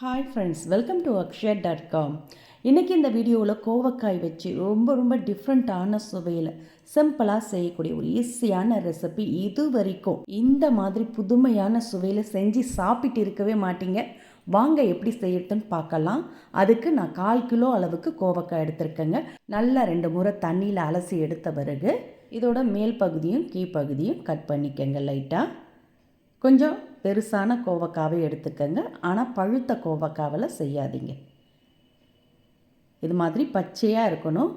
Hi friends welcome to Akshaya dot com இன்றைக்கி இந்த வீடியோவில் கோவக்காய் வச்சு ரொம்ப ரொம்ப டிஃப்ரெண்ட்டான சுவையில் சிம்பிளாக செய்யக்கூடிய ஒரு ஈஸியான ரெசிபி இது வரைக்கும். இந்த மாதிரி புதுமையான சுவையில் செஞ்சு சாப்பிட்டு இருக்கவே மாட்டீங்க. வாங்க எப்படி செய்யறதுன்னு பார்க்கலாம். அதுக்கு நான் கால் கிலோ அளவுக்கு கோவக்காய் எடுத்திருக்கேங்க. நல்லா ரெண்டு முறை தண்ணியில் அலசி எடுத்த பிறகு இதோட மேல் பகுதியும் கீழ்ப்பகுதியும் கட் பண்ணிக்கங்க லைட்டாக கொஞ்சம் பெருசான கோவக்காவை எடுத்துக்கங்க. ஆனால் பழுத்த கோவக்காவில் செய்யாதீங்க. இது மாதிரி பச்சையாக இருக்கணும்.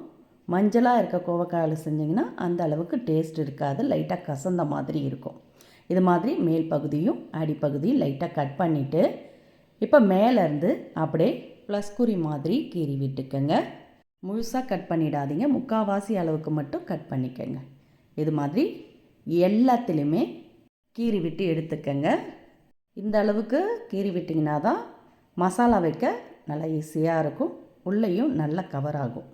மஞ்சளாக இருக்க கோவக்காயில் செஞ்சிங்கன்னா அந்த அளவுக்கு டேஸ்ட் இருக்காது. லைட்டாக கசந்த மாதிரி இருக்கும். இது மாதிரி மேல் பகுதியும் அடிப்பகுதியும் லைட்டாக கட் பண்ணிவிட்டு இப்போ மேலேருந்து அப்படியே ப்ளஸ்குறி மாதிரி கீறி விட்டுக்கங்க. முழுசாக கட் பண்ணிடாதீங்க. முக்கால்வாசி அளவுக்கு மட்டும் கட் பண்ணிக்கங்க. இது மாதிரி எல்லாத்துலேயுமே கீறி விட்டு எடுத்துக்கங்க. இந்த அளவுக்கு கீறி விட்டிங்கன்னா தான் மசாலா வைக்க நல்லா ஈஸியாக இருக்கும். உள்ளேயும் நல்லா கவர் ஆகும்.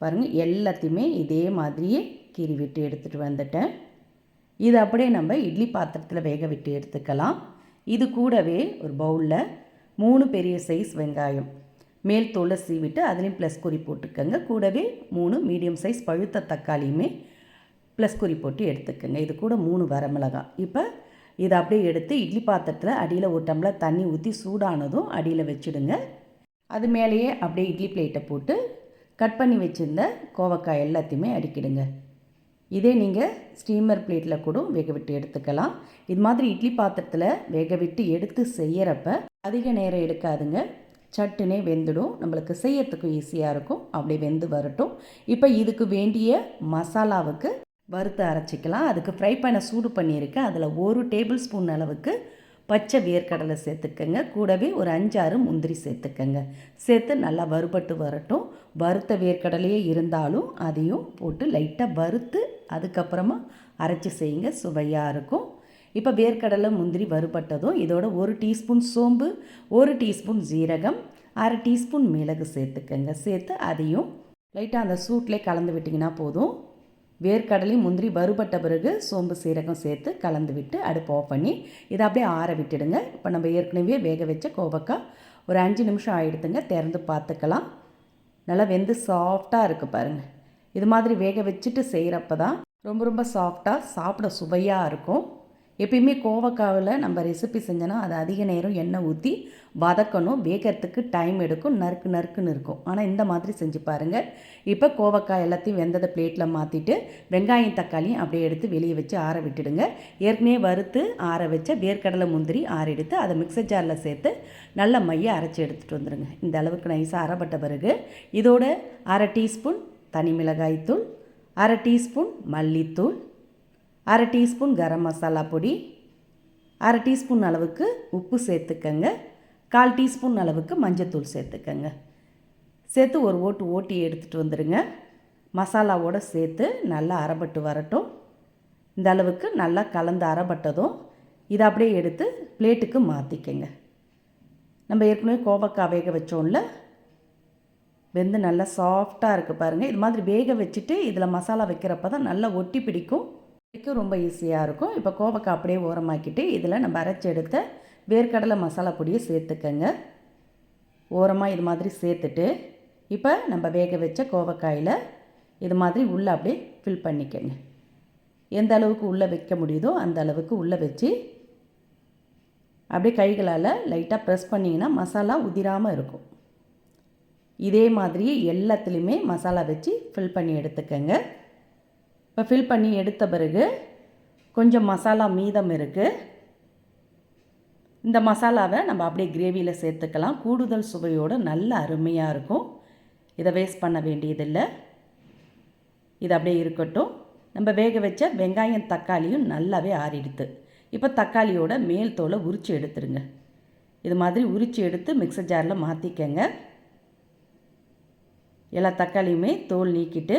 பாருங்கள் எல்லாத்தையுமே இதே மாதிரியே கீறி விட்டு எடுத்துகிட்டு வந்துட்டேன். இது அப்படியே நம்ம இட்லி பாத்திரத்தில் வேக விட்டு எடுத்துக்கலாம். இது கூடவே ஒரு பவுலில் மூணு பெரிய சைஸ் வெங்காயம். மேல் தோலை சீவிட்டு அதுலேயும் ப்ளஸ் குறி போட்டுக்கோங்க. கூடவே மூணு மீடியம் சைஸ் பழுத்த தக்காளியுமே ப்ளஸ் குறி போட்டு எடுத்துக்கோங்க. இது கூட மூணு வரமிளகாய். இப்போ இதை அப்படியே எடுத்து இட்லி பாத்திரத்தில் அடியில் ஒரு டம்ளர் தண்ணி ஊற்றி சூடானதும் அடியில் வச்சுடுங்க. அது மேலேயே அப்படியே இட்லி பிளேட்டை போட்டு கட் பண்ணி வச்சுருந்த கோவக்காய் எல்லாத்தையுமே அடிக்கிடுங்க. இதே நீங்கள் ஸ்டீமர் பிளேட்டில் கூட வேக விட்டு எடுத்துக்கலாம். இது மாதிரி இட்லி பாத்திரத்தில் வேக விட்டு எடுத்து செய்கிறப்ப அதிக நேரம் எடுக்காதுங்க. சட்டுனே வெந்துடும். நம்மளுக்கு செய்யறதுக்கும் ஈஸியாக இருக்கும். அப்படியே வெந்து வரட்டும். இப்போ இதுக்கு வேண்டிய மசாலாவுக்கு வறுத்து அரைச்சிக்கலாம். அதுக்கு ஃப்ரை பண்ண சூடு பண்ணியிருக்கேன் அதில் ஒரு டேபிள் ஸ்பூன் அளவுக்கு பச்சை வேர்க்கடலை சேர்த்துக்கங்க. கூடவே ஒரு அஞ்சாறு முந்திரி சேர்த்துக்கங்க. சேர்த்து நல்லா வறுபட்டு வரட்டும். வறுத்த வேர்க்கடலையே இருந்தாலும் அதையும் போட்டு லைட்டாக வறுத்து அதுக்கப்புறமா அரைச்சி செய்யுங்க. சுவையாக இருக்கும். இப்போ வேர்க்கடலை முந்திரி வறுபட்டதும் இதோட ஒரு டீஸ்பூன் சோம்பு ஒரு டீஸ்பூன் ஜீரகம் அரை டீஸ்பூன் மிளகு சேர்த்துக்கங்க. சேர்த்து அதையும் லைட்டாக அந்த சூட்லேயே கலந்து விட்டிங்கன்னா போதும். வேர்க்கடலையும் முந்திரி வறுபட்ட பிறகு சோம்பு சீரகம் சேர்த்து கலந்து விட்டு அடுப்பு ஆஃப் பண்ணி இதை அப்படியே ஆற விட்டுடுங்க. இப்போ நம்ம ஏற்கனவே வேக வச்ச கோவக்காய் ஒரு அஞ்சு நிமிஷம் ஆகிடுதுங்க திறந்து பார்த்துக்கலாம். நல்லா வெந்து சாஃப்டாக இருக்குது பாருங்கள் இது மாதிரி வேக வச்சுட்டு செய்கிறப்ப தான் ரொம்ப ரொம்ப சாஃப்டாக சாப்பிட சுவையாக இருக்கும். எப்பயுமே கோவக்காவில் நம்ம ரெசிபி செஞ்சோன்னா அது அதிக நேரம் எண்ணெய் ஊற்றி வதக்கணும். வேகிறதுக்கு டைம் எடுக்கும். நறுக்கு நறுக்குன்னு இருக்கும். ஆனால் இந்த மாதிரி செஞ்சு பாருங்கள் இப்போ கோவக்காய் எல்லாத்தையும் வெந்ததை பிளேட்டில் மாற்றிட்டு வெங்காயம் தக்காளியும் அப்படியே எடுத்து வெளியே வச்சு ஆற விட்டுடுங்க. ஏற்கனவே வறுத்து ஆற வச்ச வேர்க்கடலை முந்திரி ஆற எடுத்து அதை மிக்சர் ஜாரில் சேர்த்து நல்ல மையை அரைச்சி எடுத்துகிட்டு வந்துடுங்க. இந்த அளவுக்கு நைஸாக அரைப்பட்ட பிறகு இதோட அரை டீஸ்பூன் தனி மிளகாய்த்தூள் அரை டீஸ்பூன் மல்லித்தூள் அரை டீஸ்பூன் கரம் மசாலா பொடி அரை டீஸ்பூன் அளவுக்கு உப்பு சேர்த்துக்கங்க. கால் டீஸ்பூன் அளவுக்கு மஞ்சத்தூள் சேர்த்துக்கங்க. சேர்த்து ஒரு ஓட்டு ஓட்டி எடுத்துகிட்டு வந்துடுங்க மசாலாவோடு சேர்த்து நல்லா அரைப்பட்டு வரட்டும். இந்த அளவுக்கு நல்லா கலந்து அரைப்பட்டதும் இதை அப்படியே எடுத்து பிளேட்டுக்கு மாற்றிக்கங்க நம்ம ஏற்கனவே கோவக்காய் வேக வச்சோம்ல? வெந்து நல்லா சாஃப்டாக இருக்குது பாருங்கள் இது மாதிரி வேக வச்சுட்டு இதில் மசாலா வைக்கிறப்ப தான் நல்லா ஒட்டி பிடிக்கும். இதுக்கு ரொம்ப ஈஸியாக இருக்கும். இப்போ கோவக்காய் அப்படியே ஓரமாக்கிட்டு இதில் நம்ம அரைச்சி எடுத்த வேர்க்கடலை மசாலா பொடியை சேர்த்துக்கங்க. ஓரமாக இது மாதிரி சேர்த்துட்டு இப்போ நம்ம வேக வச்ச கோவக்காயில் இது மாதிரி உள்ளே அப்படியே ஃபில் பண்ணிக்கங்க. எந்த அளவுக்கு உள்ளே வைக்க முடியுதோ அந்த அளவுக்கு உள்ளே வச்சு அப்படியே கைகளால் லைட்டாக ப்ரெஸ் பண்ணிங்கன்னா மசாலா உதிராமல் இருக்கும். இதே மாதிரியே எல்லாத்துலேயுமே மசாலா வச்சு ஃபில் பண்ணி எடுத்துக்கங்க. இப்போ ஃபில் பண்ணி எடுத்த பிறகு கொஞ்சம் மசாலா மீதம் இருக்குது இந்த மசாலாவை நம்ம அப்படியே கிரேவியில் சேர்த்துக்கலாம். கூடுதல் சுவையோடு நல்ல அருமையாக இருக்கும். இதை வேஸ்ட் பண்ண வேண்டியதில்லை. இது அப்படியே இருக்கட்டும். நம்ம வேக வச்ச வெங்காயம் தக்காளியும் நல்லாவே ஆறிடுது இப்போ தக்காளியோட மேல் தோலை உரித்து எடுத்துருங்க. இது மாதிரி உரித்து எடுத்து மிக்சர் ஜாரில் மாற்றிக்கங்க எல்லா தக்காளியுமே தோல் நீக்கிட்டு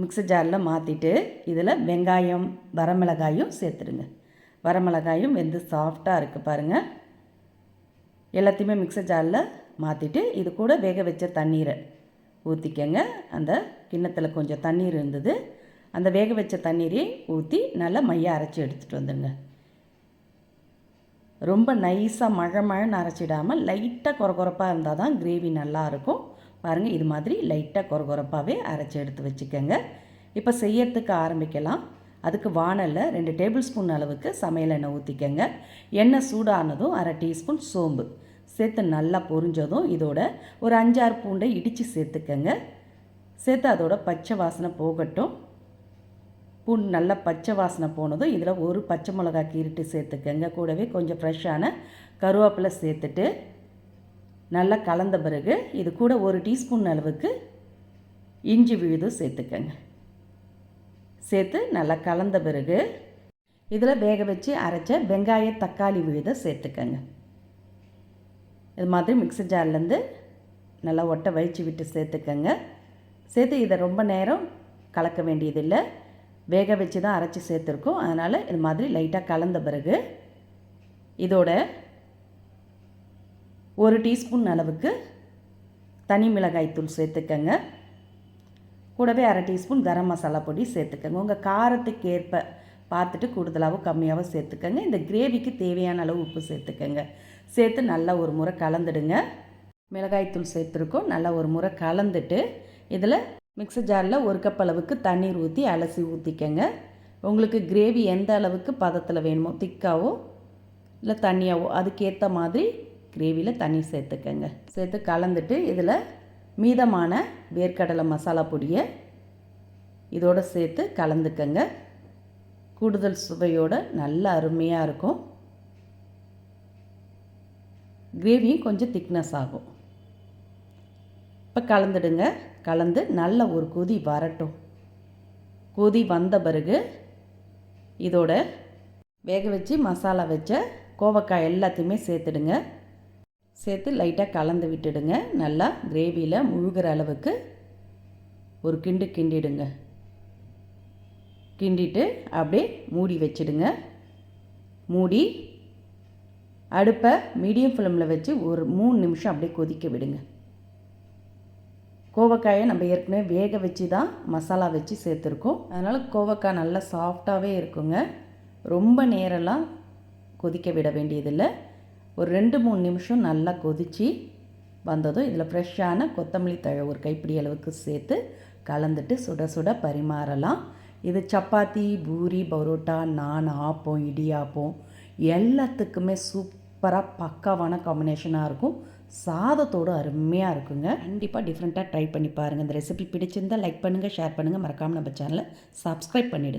மிக்சர் ஜாரில் மாற்றிட்டு இதில் வெங்காயம் வரமிளகாயும் சேர்த்துடுங்க. வரமிளகாயும் வெந்து சாஃப்டாக இருக்குது பாருங்கள் எல்லாத்தையுமே மிக்சர் ஜாரில் மாற்றிட்டு இது கூட வேக வச்ச தண்ணீரை ஊற்றிக்கங்க அந்த கிண்ணத்தில் கொஞ்சம் தண்ணீர் இருந்தது. அந்த வேக வச்ச தண்ணீரை ஊற்றி நல்லா மைய அரைச்சி எடுத்துகிட்டு வந்துடுங்க. ரொம்ப நைஸாக மழை மழைன்னு அரைச்சிடாமல் லைட்டாக குறகுறப்பாக இருந்தால் தான் கிரேவி நல்லாயிருக்கும் பாருங்கள் இது மாதிரி லைட்டாக குறகுறப்பாகவே அரைச்சி எடுத்து வச்சுக்கோங்க. இப்போ செய்யறதுக்கு ஆரம்பிக்கலாம். அதுக்கு வானலில் ரெண்டு டேபிள் ஸ்பூன் அளவுக்கு சமையல் எண்ணெய் ஊற்றிக்கங்க எண்ணெய் சூடானதும் அரை டீஸ்பூன் சோம்பு. சேர்த்து நல்லா பொரிஞ்சதும் இதோட ஒரு அஞ்சாறு பூண்டை இடித்து சேர்த்துக்கங்க. சேர்த்து அதோட பச்சை வாசனை போகட்டும். பூண்டு நல்லா பச்சை வாசனை போனதும் இதில் ஒரு பச்சை மிளகா கீரிட்டு சேர்த்துக்கங்க. கூடவே கொஞ்சம் ஃப்ரெஷ்ஷான கருவேப்பிலை சேர்த்துட்டு நல்லா கலந்த பிறகு இது கூட ஒரு டீஸ்பூன் அளவுக்கு இஞ்சி விழுதும் சேர்த்துக்கங்க. சேர்த்து நல்லா கலந்த பிறகு இதில் வேக வச்சு அரைச்ச வெங்காய தக்காளி விழுதை சேர்த்துக்கங்க. இது மாதிரி மிக்ஸி ஜார்லேருந்து நல்லா ஒட்டை வழித்து விட்டு சேர்த்துக்கங்க. சேர்த்து இதை ரொம்ப நேரம் கலக்க வேண்டியதில்லை. வேக வச்சு தான் அரைச்சி சேர்த்துருக்கோம். அதனால் இது மாதிரி லைட்டாக கலந்த பிறகு இதோட ஒரு டீஸ்பூன் அளவுக்கு தனி மிளகாய் தூள் சேர்த்துக்கங்க. கூடவே அரை டீஸ்பூன் கரம் மசாலா பொடி சேர்த்துக்கங்க. உங்கள் காரத்துக்கு ஏற்ப பார்த்துட்டு கூடுதலாகவும் கம்மியாகவும் சேர்த்துக்கங்க. இந்த கிரேவிக்கு தேவையான அளவு உப்பு சேர்த்துக்கங்க. சேர்த்து நல்லா ஒரு முறை கலந்துடுங்க. மிளகாய்த்தூள் சேர்த்துருக்கோம். நல்லா ஒரு முறை கலந்துட்டு இதில் மிக்ஸி ஜாரில் ஒரு கப் அளவுக்கு தண்ணீர் ஊற்றி அலசி ஊற்றிக்கங்க உங்களுக்கு கிரேவி எந்த அளவுக்கு பதத்தில் வேணுமோ திக்காவோ இல்லை தண்ணியாவோ அதுக்கேற்ற மாதிரி கிரேவியில் தண்ணி சேர்த்துக்கங்க. சேர்த்து கலந்துட்டு இதில் மீதமான வேர்க்கடலை மசாலா பொடியை இதோடு சேர்த்து கலந்துக்கங்க. கூடுதல் சுவையோடு நல்ல அருமையாக இருக்கும். கிரேவியும் கொஞ்சம் திக்னஸ் ஆகும். இப்போ கலந்துடுங்க. கலந்து நல்ல ஒரு கொதி வரட்டும். கொதி வந்த பிறகு இதோட வேக வச்சு மசாலா வச்ச கோவக்காய் எல்லாத்தையுமே சேர்த்துடுங்க. சேர்த்து லைட்டாக கலந்து விட்டுடுங்க. நல்லா கிரேவியில் முழுகிற அளவுக்கு ஒரு கிண்டு கிண்டிடுங்க. கிண்டிட்டு அப்படியே மூடி வச்சிடுங்க. மூடி அடுப்பை மீடியம் ஃப்ளேமில் வச்சு ஒரு மூணு நிமிஷம் அப்படியே கொதிக்க விடுங்க. கோவக்காயை நம்ம ஏற்கனவே வேக வச்சு தான் மசாலா வச்சு சேர்த்துருக்கோம். அதனால் கோவக்காய் நல்லா சாஃப்டாகவே இருக்குங்க. ரொம்ப நேரம்லாம் கொதிக்க விட வேண்டியதில்லை. ஒரு ரெண்டு மூணு நிமிஷம் நல்லா கொதித்து வந்ததும் இதில் ஃப்ரெஷ்ஷான கொத்தமல்லி தழை ஒரு கைப்பிடி அளவுக்கு சேர்த்து கலந்துட்டு சுட சுட பரிமாறலாம். இது சப்பாத்தி பூரி பரோட்டா நான் ஆப்பம் இடியாப்பம் எல்லாத்துக்குமே சூப்பராக பக்காவான காம்பினேஷனாக இருக்கும். சாதத்தோடு அருமையாக இருக்குங்க. கண்டிப்பாக டிஃப்ரெண்ட்டாக ட்ரை பண்ணி பாருங்கள் இந்த ரெசிபி பிடிச்சிருந்தால் லைக் பண்ணுங்கள் ஷேர் பண்ணுங்கள் மறக்காமல் நம்ம சேனலை சப்ஸ்கிரைப் பண்ணிவிடுங்க